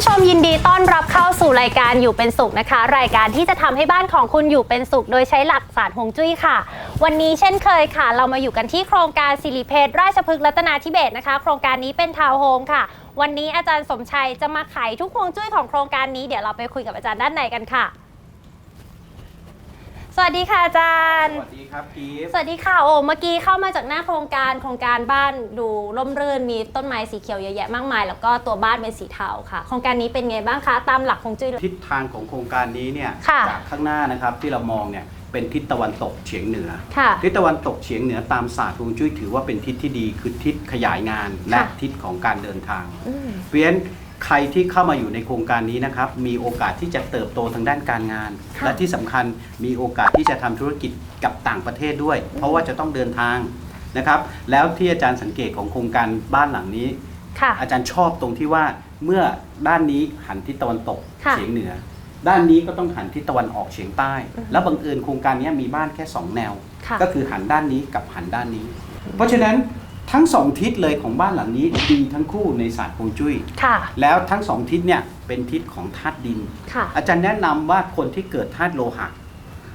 ผู้ชมยินดีต้อนรับเข้าสู่รายการอยู่เป็นสุขนะคะ รายการที่จะทำให้บ้านของคุณอยู่เป็นสุข โดยใช้หลักศาสตร์ฮวงจุ้ยค่ะ วันนี้เช่นเคยค่ะ เรามาอยู่กันที่โครงการสิริเพชรราชพฤกษ์รัตนาธิเบศนะคะ โครงการนี้เป็นทาวน์โฮมค่ะ วันนี้อาจารย์สมชัยจะมาไขทุกฮวงจุ้ยของโครงการนี้เดี๋ยวเราไปคุยกับอาจารย์ด้านในกันค่ะ วัสดีค่ะอาจารย์ สวัสดีครับพีฟสวัสดีค่ะโอ้เมื่อกี้เข้ามาจากหน้าโครงการโครงการบ้านดูร่มรื่นมีต้นไม้สีเขียวเยอะแยะมากมาย แล้วก็ตัวบ้านเป็นสีเทาค่ะ โครงการนี้เป็นไงบ้างคะตามหลักของจุ้ยเลยทิศทางของโครงการนี้เนี่ยค่ะ จากข้างหน้านะครับที่เรามองเนี่ยเป็นทิศตะวันตกเฉียงเหนือ ค่ะ ทิศตะวันตกเฉียงเหนือตามศาสตร์ฮวงจุ้ยถือว่าเป็นทิศที่ดีคือทิศขยายงานและค่ะ ทิศของการเดินทาง อืม เพราะฉะนั้น ใครที่เข้ามาอยู่ในโครงการนี้นะครับ มีโอกาสที่จะเติบโตทางด้านการงาน ค่ะและที่สำคัญมีโอกาสที่จะทำธุรกิจกับต่างประเทศด้วย เพราะว่าจะต้องเดินทางนะครับ แล้วที่อาจารย์สังเกตของโครงการบ้านหลังนี้ ค่ะ อาจารย์ชอบตรงที่ว่าเมื่อด้านนี้หันทิศตะวันตกค่ะเฉียงเหนือ ด้านนี้ก็ต้องหันทิศตะวันออกเฉียงใต้แล้วบังเอิญโครงการนี้มีบ้านแค่2แนว ค่ะ ก็คือหันด้านนี้กับหันด้านนี้ เพราะฉะนั้น ทั้งสองทิศเลยของบ้านหลังนี้ดีทั้งคู่ในศาสตร์ฮวงจุ้ย ค่ะ แล้วทั้งสองทิศเนี่ยเป็นทิศของธาตุดิน ค่ะ อาจารย์แนะนำว่าคนที่เกิดธาตุโลหะ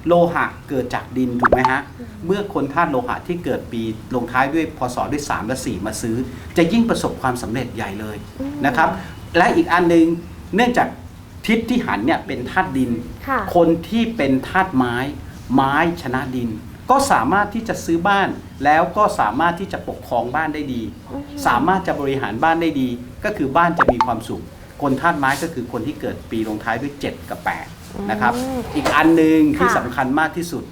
โลหะเกิดจากดินถูกไหมฮะ เมื่อคนธาตุโลหะที่เกิดปีลงท้ายด้วยพศด้วย 3 และ 4 มาซื้อ จะยิ่งประสบความสำเร็จใหญ่เลยนะครับ และอีกอันหนึงเนื่องจากทิศที่หันเนี่ยเป็นธาตุดิน ค่ะ คนที่เป็นธาตุไม้ ไม้ชนะดิน ก็สามารถที่จะซื้อบ้าน แล้วก็สามารถที่จะปกครองบ้านได้ดี สามารถจะบริหารบ้านได้ดี ก็คือบ้านจะมีความสุข คนธาตุไม้ก็คือคนที่เกิดปีลงท้ายด้วย 7 กับ 8 นะครับอืมอีกอันหนึ่งที่ค่ะสำคัญมากที่สุด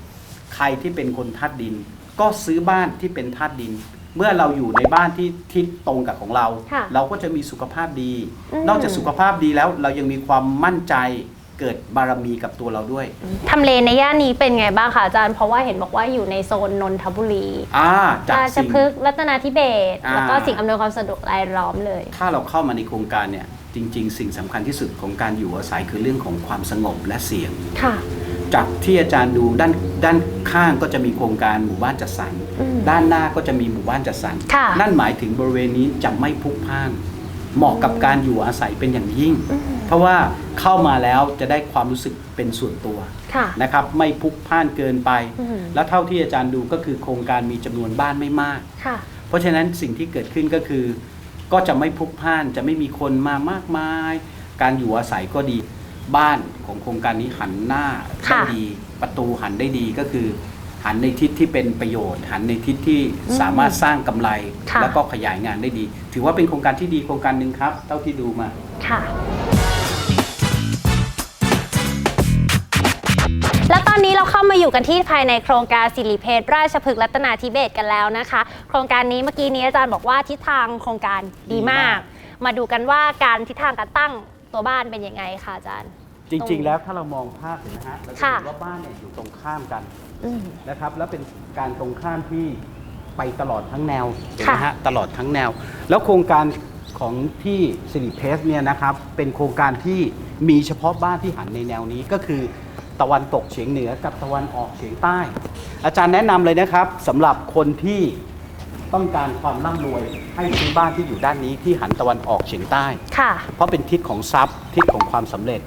ใครที่เป็นคนธาตุดิน ก็ซื้อบ้านที่เป็นธาตุดิน เมื่อเราอยู่ในบ้านที่ทิศตรงกับของเราค่ะเราก็จะมีสุขภาพดีอืมนอกจากสุขภาพดีแล้วเรายังมีความมั่นใจเกิดบารมีกับตัวเราด้วย ทำเลในย่านนี้เป็นไงบ้างคะอาจารย์ เพราะว่าเห็นบอกว่าอยู่ในโซนนนทบุรีอ่าจากราชสิ่ง พฤกษ์รัตนาธิเบศรอ่า แล้วก็สิ่งอำนวยความสะดวกรายล้อมเลย ถ้าเราเข้ามาในโครงการเนี่ย จริง ๆ สิ่งสำคัญที่สุดของการอยู่อาศัยคือเรื่องของความสงบและเสียง ค่ะ จากที่อาจารย์ดูด้านด้านข้างก็จะมีโครงการหมู่บ้านจัดสรรอืมด้านหน้าก็จะมีหมู่บ้านจัดสรรค่ะ นั่นหมายถึงบริเวณนี้จะไม่พลุกพล่าน เหมาะกับการอยู่อาศัยเป็นอย่างยิ่ง อืม เพราะว่าเข้ามาแล้วจะได้ความรู้สึกเป็นส่วนตัวค่ะ นะครับไม่พลุกพล่านเกินไป อืมแล้วเท่าที่อาจารย์ดูก็คือโครงการมีจำนวนบ้านไม่มาก ค่ะ เพราะฉะนั้นสิ่งที่เกิดขึ้นก็คือ ก็จะไม่พลุกพล่านจะไม่มีคนมามากมาย การอยู่อาศัยก็ดีบ้านของโครงการนี้หันหน้าได้ค่ะ ดีประตูหันได้ดีก็คือ หันในทิศที่เป็นประโยชน์ หันในทิศที่สามารถสร้างกำไร ค่ะ แล้วก็ขยายงานได้ดี ถือว่าเป็นโครงการที่ดีโครงการหนึ่งครับ เท่าที่ดูมา ค่ะและ มาอยู่กันที่ภายในโครงการสิริเพชรราชพฤกษ์รัตนาธิเบศรกันแล้วนะคะ โครงการนี้เมื่อกี้นี้อาจารย์บอกว่าทิศทางโครงการดีมาก มาดูกันว่าการทิศทางการตั้งตัวบ้านเป็นยังไงคะอาจารย์ จริง ๆ แล้วถ้าเรามองภาพเห็นนะฮะเราจะค่ะเห็นว่าบ้านเนี่ยอยู่ตรงข้ามกันอืมนะครับ แล้วเป็นการตรงข้ามที่ไปตลอดทั้งแนวเห็นค่ะไหมฮะตลอดทั้งแนว แล้วโครงการของที่สิริเพสเนี่ยนะครับเป็นโครงการที่มีเฉพาะบ้านที่หันในแนวนี้ก็คือ ตะวันตกเฉียงเหนือกับตะวันออกเฉียงใต้ อาจารย์แนะนำเลยนะครับสำหรับคนที่ต้องการความร่ำรวยให้ซื้อบ้านที่อยู่ด้านนี้ที่หันตะวันออกเฉียงใต้ค่ะ เพราะเป็นทิศของทรัพย์ทิศของความสำเร็จ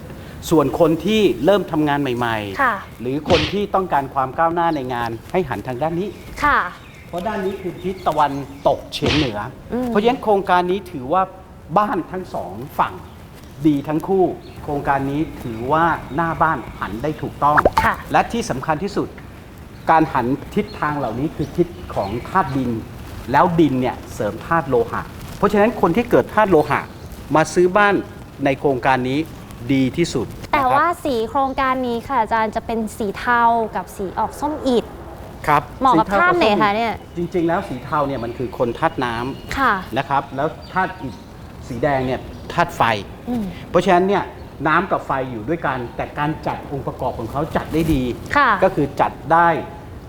ส่วนคนที่เริ่มทำงานใหม่ค่ะหรือคนที่ต้องการความก้าวหน้าในงานให้หันทางด้านนี้ค่ะ เพราะด้านนี้คือทิศตะวันตกเฉียงเหนืออมเพราะฉะนั้นโครงการนี้ถือว่าบ้านทั้งสองฝั่ง ดีทั้งคู่ โครงการนี้ถือว่าหน้าบ้านหันได้ถูกต้อง ค่ะ และที่สำคัญที่สุด การหันทิศทางเหล่านี้คือทิศของธาตุดิน แล้วดินเนี่ยเสริมธาตุโลหะ เพราะฉะนั้นคนที่เกิดธาตุโลหะ มาซื้อบ้านในโครงการนี้ดีที่สุดแต่นะครับว่าสีโครงการนี้ค่ะอาจารย์จะเป็นสีเทากับสีออกส้มอิฐ ครับเหมาะกับสีทท่านไหนส้มคะเนี่ย จริง ๆ แล้วสีเทาเนี่ยมันคือคนธาตุน้ำ ค่ะ นะครับแล้วธาตุอิฐสีแดงเนี่ย ธาตุไฟอืมเพราะฉะนั้นเนี่ยน้ำกับไฟอยู่ด้วยกัน แต่การจัดองค์ประกอบของเขาจัดได้ดี ค่ะก็คือจัดได้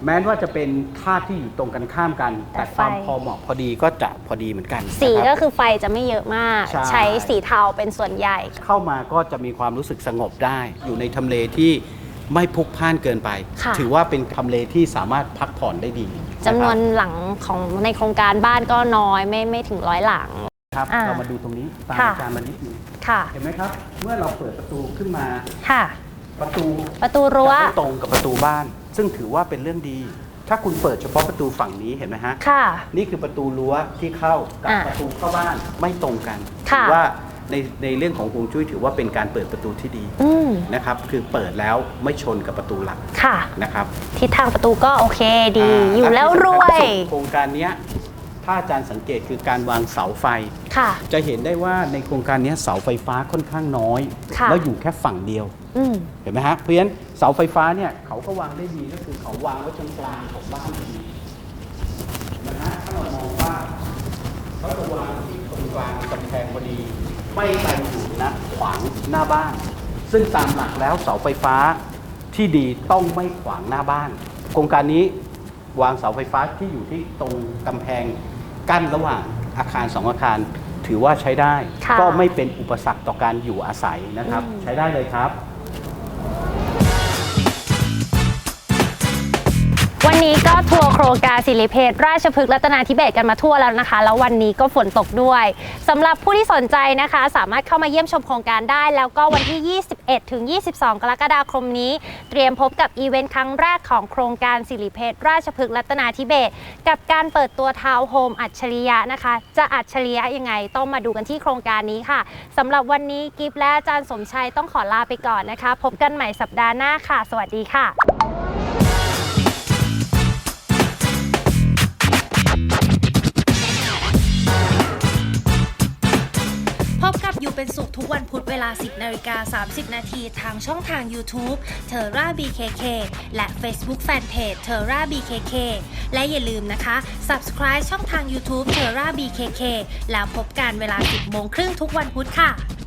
แม้ว่าจะเป็นธาตุที่อยู่ตรงกันข้ามกัน แต่แต่ความไฟพอเหมาะพอดีก็จะพอดีเหมือนกันสีนะก็รับ คือไฟจะไม่เยอะมาก ใช่ ใช้สีเทาเป็นส่วนใหญ่ เข้ามาก็จะมีความรู้สึกสงบได้ อยู่ในทำเลที่ไม่พลุกพล่านเกินไป ค่ะ ถือว่าเป็นทำเลที่สามารถพักผ่อนได้ดีะครับ จำนวนหลังของในโครงการบ้านก็น้อยไม่ไม่ถึงร้อยหลัง นะครับ อ่าเรามาดูตรงนี้ตามค่ะ อาจารย์มานิดนึงค่ะ เห็นไหมครับ เมื่อเราเปิดประตูขึ้นมาค่ะ ประตูประตูรั้ว จะไม่ตรงกับประตูบ้าน ซึ่งถือว่าเป็นเรื่องดี ถ้าคุณเปิดเฉพาะประตูฝั่งนี้เห็นไหมฮะ ค่ะ นี่คือประตูรั้วที่เข้ากับอ่าประตูเข้าบ้านไม่ตรงกันค่ะ ถืว่าในในเรื่องของฮวงจุ้ยถือว่าเป็นการเปิดประตูที่ดีอืมนะครับ คือเปิดแล้วไม่ชนกับประตูหลักค่ะ นะครับทิศทางประตูก็โอเคดีาอยู่แล้วรวยที่สำคัญที่สุดโครงการเนี้ย ถ้าอาจารย์สังเกตคือการวางเสาไฟ ค่ะ จะเห็นได้ว่าในโครงการเนี้ยเสาไฟฟ้าค่อนข้างน้อย ค่ะ แล้วอยู่แค่ฝั่งเดียว อืม เห็นไหมฮะเพราะฉะนั้นเสาไฟฟ้าเนี่ยเขาก็วางได้ดีก็คือเขาวางไว้ตรงกลางของบ้านพอดีเห็นไหมฮะถ้าเรามองว่าเขาจะวางที่ตรงกลางกำแพงพอดี ไม่ไปอยู่นะขวางหน้าบ้าน ซึ่งตามหลักแล้วเสาไฟฟ้าที่ดีต้องไม่ขวางหน้าบ้าน โครงการนี้วางเสาไฟฟ้าที่อยู่ที่ตรงกำแพง กั้นระหว่างอาคารสองอาคารถือว่าใช้ได้ ค่ะ ก็ไม่เป็นอุปสรรคต่อการอยู่อาศัยนะครับอืมใช้ได้เลยครับ วันนี้ก็ทัวร์โครงการสิริเพชรราชพฤกษ์รัตนาธิเบศกันมาทั่วแล้วนะคะ แล้ววันนี้ก็ฝนตกด้วยสำหรับผู้ที่สนใจนะคะ สามารถเข้ามาเยี่ยมชมโครงการได้ แล้วก็วันที่ 21 ถึง 22 กรกฎาคมนี้ เตรียมพบกับอีเวนต์ครั้งแรกของโครงการสิริเพชรราชพฤกษ์รัตนาธิเบศกับการเปิดตัวทาวน์โฮมอัจฉริยะนะคะ จะอัจฉริยะยังไงต้องมาดูกันที่โครงการนี้ค่ะสำหรับวันนี้กิฟและอาจารย์สมชัยต้องขอลาไปก่อนนะคะ พบกันใหม่สัปดาห์หน้าค่ะ สวัสดีค่ะ เป็นสุขทุกวันพุธเวลา 10นาฬิกา30 นาทีทางช่องทาง YouTube t e r r a BKK และ Facebook Fanpage t e r r a BKK และอย่าลืมนะคะ Subscribe ช่องทาง YouTube t e r r a BKK แล้วพบกันเวลา 10โมงครึ่งทุกวันพุธค่ะ